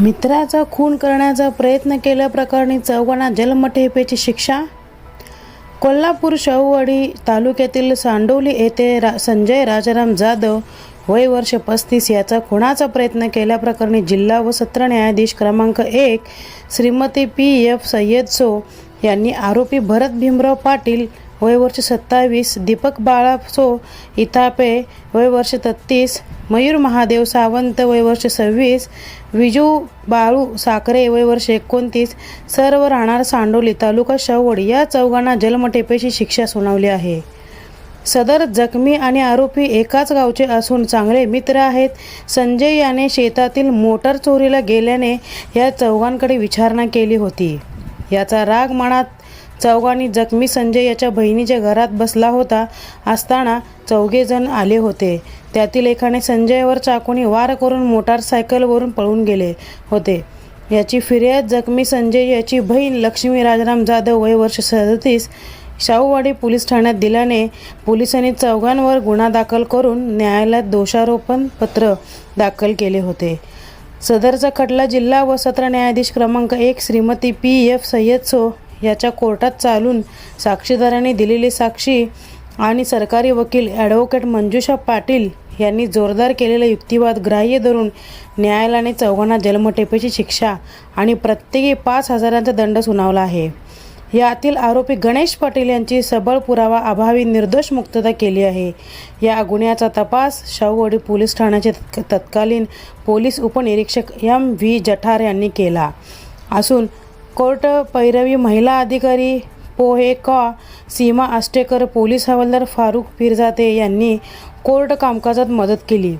मित्राचा खून करण्याचा प्रयत्न केल्याप्रकरणी चौघांना जन्मठेपेची शिक्षा? कोल्हापूर शाहूवाडी तालुक्यातील सांडोली येथे रा संजय राजाराम जाधव वय वर्ष पस्तीस याचा खुणाचा प्रयत्न केल्याप्रकरणी जिल्हा व सत्र न्यायाधीश क्रमांक एक श्रीमती पी एफ सय्यद सो यांनी आरोपी भरत भीमराव पाटील वय वर्ष सत्तावीस दीपक बाळासो इथापे वय वर्ष तत्तीस मयूर महादेव सावंत वय वर्ष सव्वीस विजू बाळू साखरे वय वर्ष एकोणतीस सर्व राहणार सांडोली तालुका शवड या चौघांना जलमटेपेची शिक्षा सुनावली आहे. सदर जखमी आणि आरोपी एकाच गावचे असून चांगले मित्र आहेत. संजय याने शेतातील मोटर चोरीला गेल्याने या चौघांकडे विचारणा केली होती. याचा राग मनात चौघांनी जखमी संजय याच्या बहिणीच्या घरात बसला होता असताना चौघेजण आले होते. त्यातील एकाने संजयवर चाकूने वार करून मोटारसायकलवरून पळून गेले होते. याची फिर्याद जखमी संजय याची बहीण लक्ष्मी राजाराम जाधव वय वर्ष सदतीस शाहूवाडी पोलीस ठाण्यात दिल्याने पोलिसांनी चौघांवर गुन्हा दाखल करून न्यायालयात दोषारोपण पत्र दाखल केले होते. सदरचा खटला जिल्हा व सत्र न्यायाधीश क्रमांक एक श्रीमती पी. एफ. सय्यद सो याच्या कोर्टात चालून साक्षीदारांनी दिलेली साक्षी आणि सरकारी वकील ॲडव्होकेट मंजुषा पाटील यांनी जोरदार केलेला युक्तिवाद ग्राह्य धरून न्यायालयाने चौघांना जन्मठेपेची शिक्षा आणि प्रत्येकी पाच हजारांचा दंड सुनावला आहे. यातील आरोपी गणेश पाटील यांची सबळ पुरावा अभावी निर्दोष मुक्तता केली आहे. या गुन्ह्याचा तपास शाहूवाडी पोलीस ठाण्याचे तत्कालीन पोलीस उपनिरीक्षक एम व्ही जठार यांनी केला. असून कोर्ट पैरवी महिला अधिकारी पोहे कॉ. सीमा आष्टेकर पोलीस हवालदार फारुख पिरजाते यांनी कोर्ट कामकाजात मदत केली.